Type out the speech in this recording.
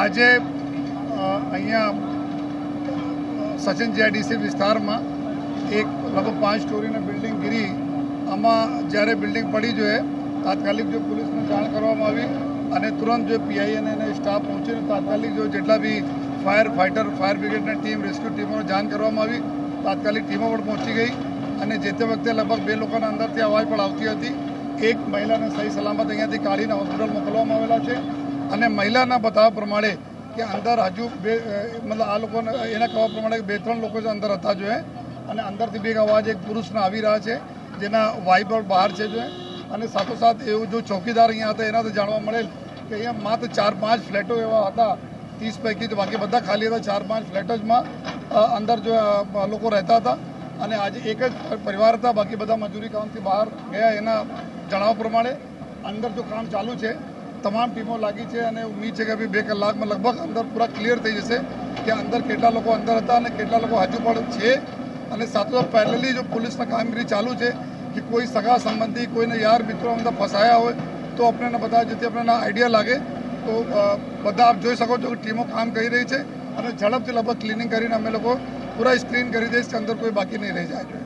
આજે અહીંયા સચિન જીઆઈડીસી વિસ્તારમાં એક લગભગ પાંચ સ્ટોરીની બિલ્ડિંગ ગીરી. આમાં જ્યારે બિલ્ડિંગ પડી જોઈએ, તાત્કાલિક જો પોલીસને જાણ કરવામાં આવી અને તુરંત જો પીઆઈ અને એને સ્ટાફ પહોંચીને તાત્કાલિક જો જેટલા બી ફાયર ફાઇટર ફાયર બ્રિગેડની ટીમ, રેસ્ક્યુ ટીમોને જાણ કરવામાં આવી, તાત્કાલિક ટીમો પણ પહોંચી ગઈ અને જે તે વખતે લગભગ બે લોકોના અંદરથી અવાજ પણ આવતી હતી. એક મહિલાને સહી સલામત અહીંયાથી કાઢીને હોસ્પિટલ મોકલવામાં આવેલા છે. અને મહિલાના બતાવવા પ્રમાણે કે અંદર હજુ બે મતલબ આ લોકોને, એના કહેવા પ્રમાણે બે, ત્રણ લોકો જ અંદર હતા જોઈએ અને અંદરથી બે અવાજ એક પુરુષના આવી રહ્યા છે, જેના પણ બહાર છે જોઈએ અને સાથોસાથ એવું જો ચોકીદાર અહીંયા હતા એનાથી જાણવા મળેલ કે અહીંયા માત્ર ચાર, પાંચ ફ્લેટો એવા હતા. ત્રીસ પૈકી તો બાકી બધા ખાલી હતા, ચાર, પાંચ ફ્લેટોમાં અંદર જો લોકો રહેતા હતા. અને આજે એક જ પરિવાર હતા, બાકી બધા મજૂરી કામથી બહાર ગયા એના જણાવવા પ્રમાણે. અંદર જો કામ ચાલુ છે તમામ ટીમો લાગી છે અને ઉમ્મીદ છે કે બે કલાકમાં લગભગ અંદર પૂરા ક્લિયર થઈ જશે કે અંદર કેટલા લોકો અંદર હતા અને કેટલા લોકો હજુ પણ છે. અને સાથોસાથ પહેલેથી જો પોલીસના કામગીરી ચાલુ છે કે કોઈ સગા સંબંધી, કોઈને યાર મિત્રો અંદર ફસાયા હોય, તો આપણને બધા જેથી આપણને આઈડિયા લાગે. તો બધા આપ જોઈ શકો છો કે ટીમો કામ કરી રહી છે અને ઝડપથી લગભગ ક્લિનિંગ કરીને અમે લોકો પૂરા સ્ક્રીન કરી દઈશ કે અંદર કોઈ બાકી નહીં રહી જાય.